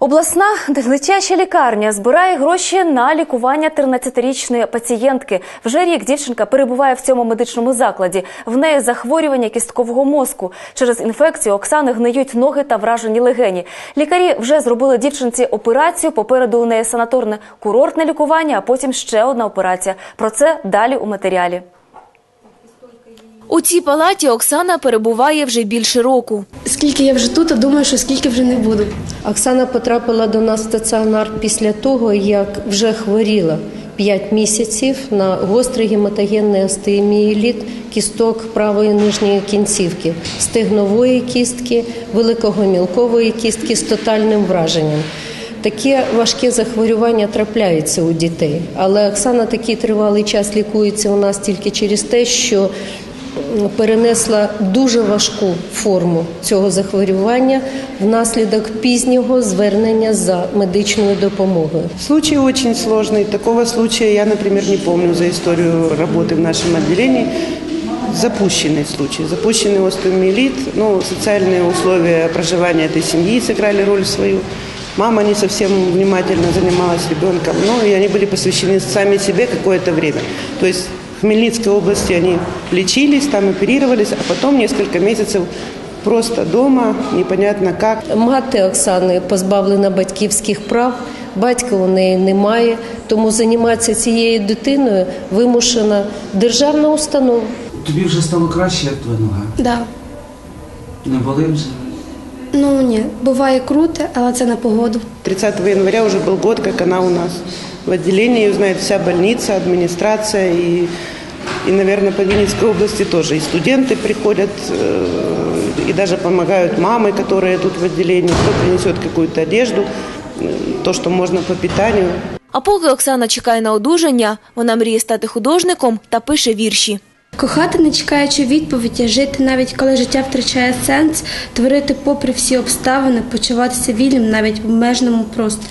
Обласна дитяча лікарня збирає гроші на лікування 13-річної пацієнтки. Вже рік дівчинка перебуває в цьому медичному закладі. В неї захворювання кісткового мозку. Через інфекцію Оксани гниють ноги та вражені легені. Лікарі вже зробили дівчинці операцію. Попереду у неї санаторне курортне лікування, а потім ще одна операція. Про це далі у матеріалі. У цій палаті Оксана перебуває вже більше року. Скільки я вже тут, а думаю, що скільки вже не буду. Оксана потрапила до нас в стаціонар після того, як вже хворіла 5 місяців на гострий гематогенний остеомієліт кісток правої нижньої кінцівки, стегнової кістки, великого-мілкової кістки з тотальним враженням. Таке важке захворювання трапляється у дітей, але Оксана такий тривалий час лікується у нас тільки через те, що перенесла дуже важку форму цього захворювання внаслідок пізнього звернення за медичною допомогою. Случай очень сложный. Такого случая я, например, не помню за историю работы в нашем отделении. Запущенный случай, запущенный остеомиелит. Ну, социальные условия проживания этой семьи сыграли роль свою. Мама не совсем внимательно занималась ребенком, ну и они были посвящены сами себе какое-то время. То есть в Хмельницкой области они лечились, там оперировались, а потом несколько месяцев просто дома, непонятно как. Мати Оксани позбавлена батьківських прав, батька у неї немає, тому займатися цією дитиною вимушена державна установа. Тобі вже стало краще, як твоя нога? Да. Не болить вже? Ну ні, буває круто, але це на погоду. 30 января уже был год, как она у нас в отделении, ее знает вся больница, администрация и, и наверное, по Винницкой области тоже. И студенты приходят, э, и даже помогают мамы, которые тут в отделении, кто принесет какую-то одежду, э, то, что можно по питанию. А поки Оксана чекає на одужання, вона мріє стати художником та пише вірші. Кохати, не чекаючи відповіді, жити навіть коли життя втрачає сенс, творити попри всі обставини, почуватися вільним навіть в обмеженому просторі.